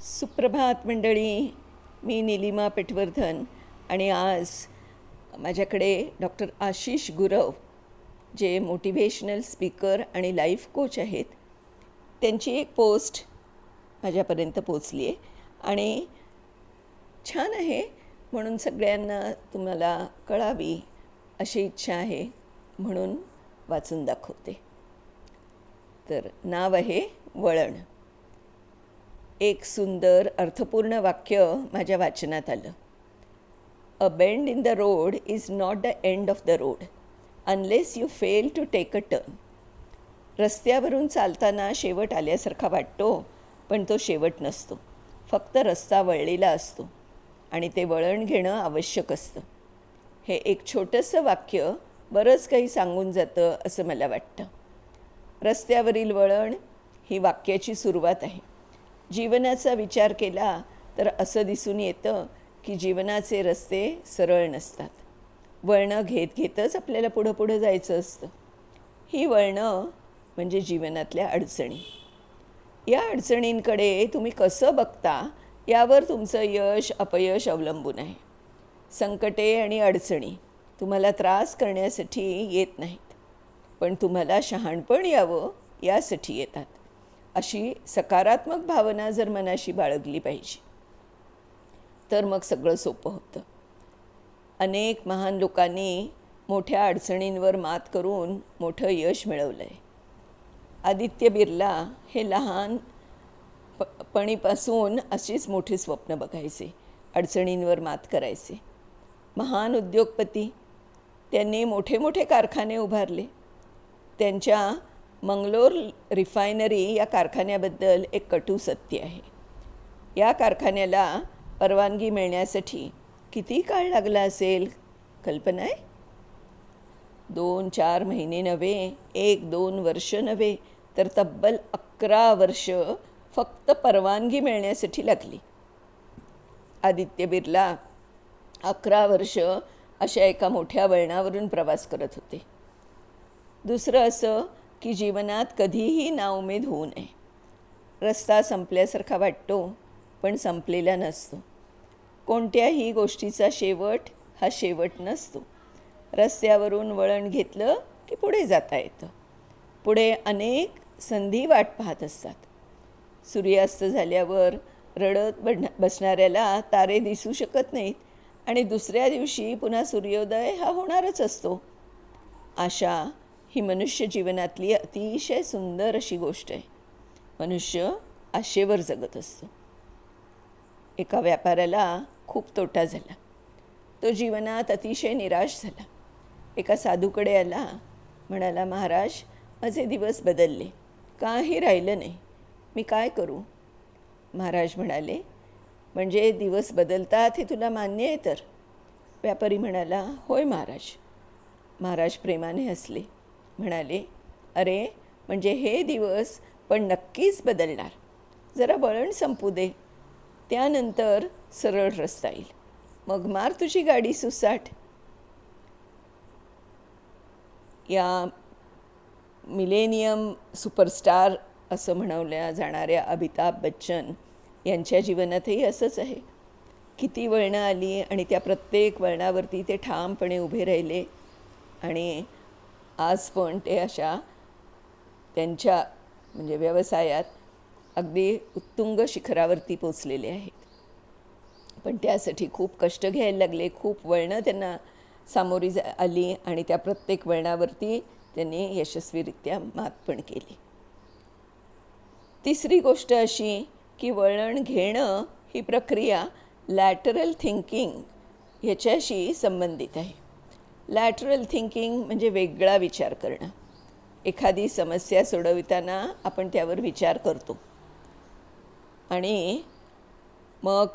सुप्रभात मंडळी मी निलिमा पेटवर्धन आणि आज माझ्याकडे डॉक्टर आशिष गुरव जे मोटिवेशनल स्पीकर आणि लाईफ कोच आहेत त्यांची एक पोस्ट माझ्यापर्यंत पोचली आहे आणि छान आहे म्हणून सगळ्यांना तुम्हाला कळावी अशी इच्छा आहे म्हणून वाचून दाखवते. तर नाव आहे वळण. एक सुंदर अर्थपूर्ण वाक्य माझ्या वाचनात आलं. A bend in the road is not the end of the road unless you fail to take a turn रस्त्यावरून चालताना शेवट आल्यासारखा वाटतो पण तो शेवट नसतो. फक्त रस्ता वळलेला असतो आणि ते वळण घेणं आवश्यक असतं. हे एक छोटंसं वाक्य बरंच काही सांगून जातं असं मला वाटतं. रस्त्यावरील वळण ही वाक्याची सुरुवात आहे. जीवनाचा विचार केला तर असं दिसून येतं की जीवनाचे रस्ते सरळ नसतात. वळणं घेत घेतच आपल्याला पुढं पुढं जायचं असतं. ही वळणं म्हणजे जीवनातल्या अडचणी. या अडचणींकडे तुम्ही कसं बघता यावर तुमचं यश अपयश अवलंबून आहे. संकटे आणि अडचणी तुम्हाला त्रास करण्यासाठी येत नाहीत पण तुम्हाला शहाणपण यावं यासाठी येतात. अशी सकारात्मक भावना जर मनाशी बाळगली पाहिजे तर मग सगळं सोपं होतं. अनेक महान लोकांनी मोठ्या अडचणींवर मात करून मोठं यश मिळवलं आहे आदित्य बिर्ला हे लहान प पणीपासून अशीच मोठी स्वप्न बघायचे अडचणींवर मात करायचे. महान उद्योगपती त्यांनी मोठे मोठे कारखाने उभारले. त्यांच्या मंगलोर रिफायनरी या कारखान्याबद्दल एक कटू सत्य आहे. या कारखान्याला परवानगी मिळण्यासाठी किती काळ लागला असेल? कल्पना आहे? दोन चार महिने नव्हे एक दोन वर्ष नव्हे तर तब्बल अकरा वर्ष फक्त परवानगी मिळण्यासाठी लागली. आदित्य बिर्ला अकरा वर्ष अशा एका मोठ्या वळणावरून प्रवास करत होते. दुसरं असं की जीवनात कधीही नाउमेद होऊ नये. रस्ता संपल्यासारखा वाटतो पण संपलेला नसतो. कोणत्याही गोष्टीचा शेवट हा शेवट नसतो. रस्त्यावरून वळण घेतलं की पुढे जाता येतं. पुढे अनेक संधी वाट पाहत असतात. सूर्यास्त झाल्यावर रडत बढ बसणाऱ्याला तारे दिसू शकत नाहीत आणि दुसऱ्या दिवशी पुन्हा सूर्योदय हा होणारच असतो. आशा ही मनुष्य जीवनातली अतिशय सुंदर अशी गोष्ट आहे. मनुष्य आशेवर जगत असतो. एका व्यापाऱ्याला खूप तोटा झाला. तो जीवनात अतिशय निराश झाला. एका साधूकडे आला. म्हणाला महाराज माझे दिवस बदलले. काही राहिलं नाही. मी काय करू? महाराज म्हणाले म्हणजे दिवस बदलतात हे तुला मान्य आहे तर? व्यापारी म्हणाला होय महाराज. महाराज प्रेमाने हसले. म्हणाले अरे म्हणजे हे दिवस पण नक्कीच बदलणार. जरा वळण संपू दे. त्यानंतर सरळ रस्ता येईल. मग मार तुझी गाडी सुसाट. या मिलेनियम सुपरस्टार असं म्हणवल्या जाणाऱ्या अमिताभ बच्चन यांच्या जीवनातही असंच आहे. किती वळणं आली आणि त्या प्रत्येक वळणावरती ते ठामपणे उभे राहिले आणि आज पण ते अशा त्यांच्या म्हणजे व्यवसायात अगदी उत्तुंग शिखरावरती पोचलेले आहेत. पण त्यासाठी खूप कष्ट घ्यायला लागले खूप वळणं त्यांना सामोरी जा आली आणि त्या प्रत्येक वळणावरती त्यांनी यशस्वीरित्या मात पण केली. तिसरी गोष्ट अशी की वळण घेणं ही प्रक्रिया लॅटरल थिंकिंग ह्याच्याशी संबंधित आहे. लॅटरल थिंकिंग म्हणजे वेगळा विचार करणं. एखादी समस्या सोडविताना आपण त्यावर विचार करतो. आणि मग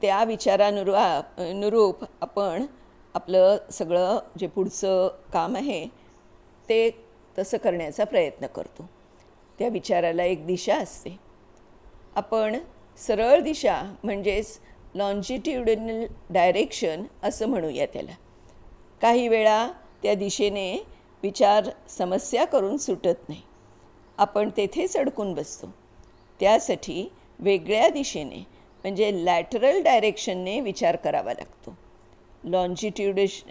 त्या विचारानुरू अनुरूप आपण आपलं सगळं जे पुढचं काम आहे ते तसं करण्याचा प्रयत्न करतो. त्या विचाराला एक दिशा असते. आपण सरळ दिशा म्हणजेच लॉन्जिट्युडिनल डायरेक्शन असं म्हणूया त्याला. काही वेळा त्या दिशेने विचार समस्या करून सुटत नाही. आपण तेथेच अडकून बसतो. त्यासाठी वेगळ्या दिशेने म्हणजे लॅटरल डायरेक्शनने विचार करावा लागतो. लॉन्जिट्युडिश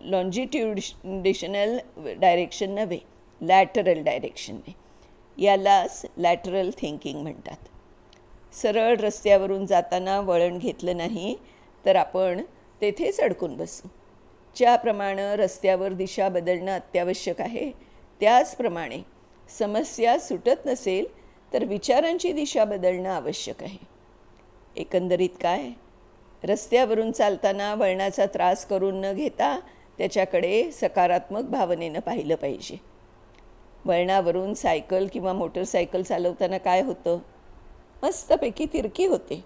लॉन्जिट्युडिशनल डायरेक्शन नव्हे लॅटरल डायरेक्शनने यालाच लॅटरल थिंकिंग म्हणतात. सरळ रस्त्यावरून जाताना वळण घेतलं नाही तर आपण तेथेच अडकून बसू. ज्याप्रमाणं रस्त्यावर दिशा बदलणं अत्यावश्यक आहे. त्याचप्रमाणे समस्या सुटत नसेल तर विचारांची दिशा बदलणं आवश्यक आहे. एकंदरीत काय? रस्त्यावरून चालताना वळणाचा त्रास करून न घेता त्याच्याकडे सकारात्मक भावनेनं पाहिलं पाहिजे. वळणावरून सायकल किंवा मोटरसायकल चालवताना काय होतं? मस्तपैकी तिरकी होते.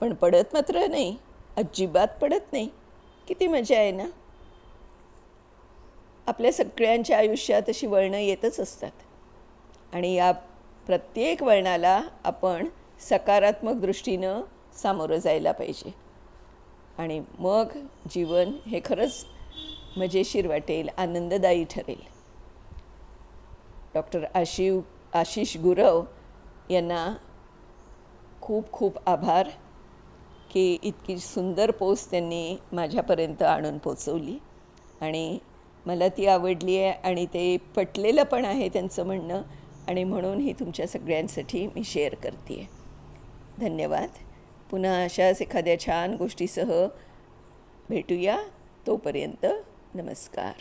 पण पडत मात्र नाही. अजिबात पडत नाही. किती मजा आहे ना? आपल्या सगळ्यांच्या आयुष्यात अशी वळणं येतच असतात. आणि या प्रत्येक वळणाला आपण सकारात्मक दृष्टीनं सामोरं जायला पाहिजे. आणि मग जीवन हे खरंच मजेशीर वाटेल आनंददायी ठरेल. डॉक्टर आशिव आशिष गुरव यांना खूप खूप आभार. की इतकी सुंदर पोस्ट त्यांनी माझ्यापर्यंत आणून पोचवली. आणि मला ती आवडली आहे आणि ते पटलेलं पण आहे त्यांचं म्हणणं. आणि म्हणून ही तुमच्या सगळ्यांसाठी मी शेअर करते आहे धन्यवाद. पुन्हा अशाच एखाद्या छान गोष्टीसह भेटूया. तोपर्यंत नमस्कार.